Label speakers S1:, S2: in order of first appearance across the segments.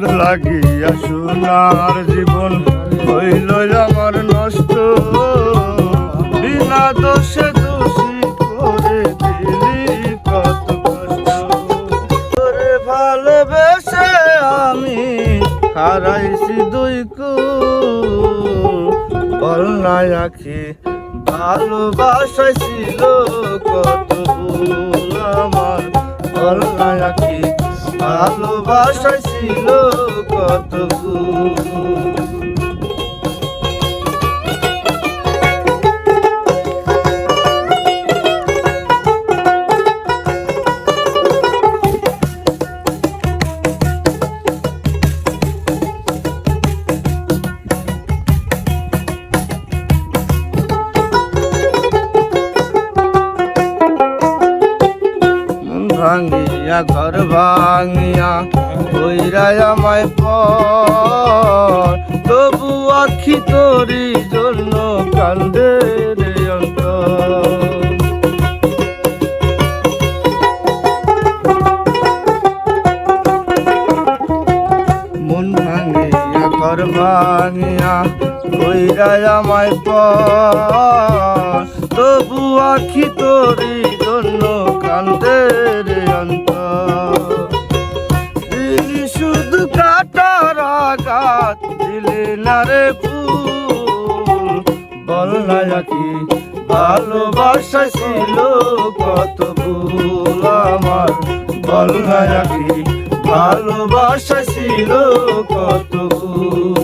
S1: তোর লাগিয়া সোনার জীবন হইল আমার নষ্ট। বিনা দোষে দোষী করে দিলি কত কষ্ট। তোরে ভালোবেসে আমি হারাইছি দুই কু নাই আখি ভালোবাসায় ছিল কত আমার। নাই আখি ভালোবাসায় ছিল কত ভাঙিয়া ঘর ভাঙিয়া কইরাই আমায় পর। তবু আখি তোরি জন্য কান্দে মন ভাঙিয়া ঘর ভাঙিয়া আমায় তবু আখি তোরি জন্য কান্দে রে অন্তর। দিলি শুধু কাটার আঘাত দিলি না রে ফুল। বল আখি ভালোবাসা কত ভুল। আমার আখি ভালোবাসা ছিল কত ভুল।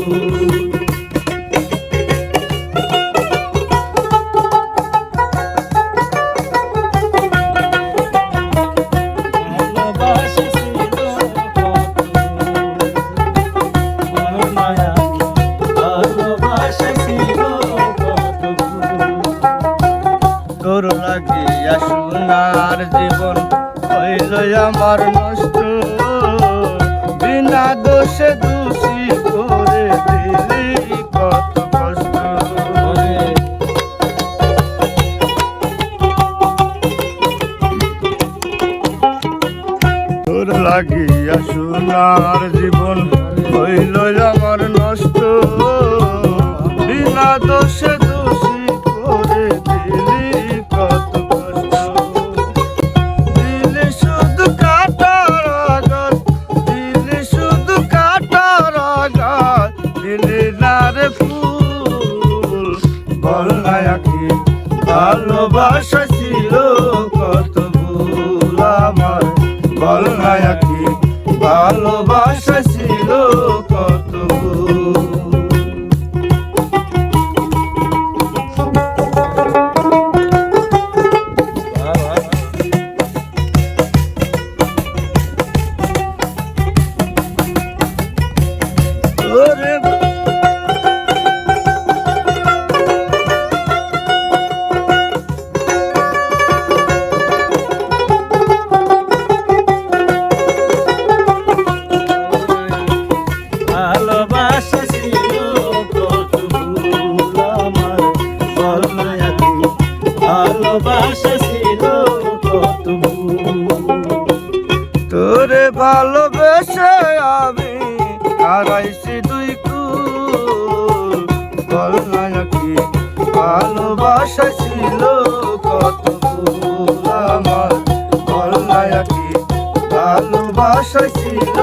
S1: তোর লাগিয়া সোনার জীবন হইল আমার নষ্ট। বিনা দোষে দোষী করে দিলি কত কষ্ট। তোর লাগিয়া সোনার জীবন হইল আমার নষ্ট। বিনা দোষে ভালোবাসা ছিল কত ভুল আমার। বল না ভালোবেসে আমি হারাইছি দুই কুল। বল নাকি আখি ভালোবাসা ছিল কত আমার। বল নাকি আখি ভালোবাসা ছিল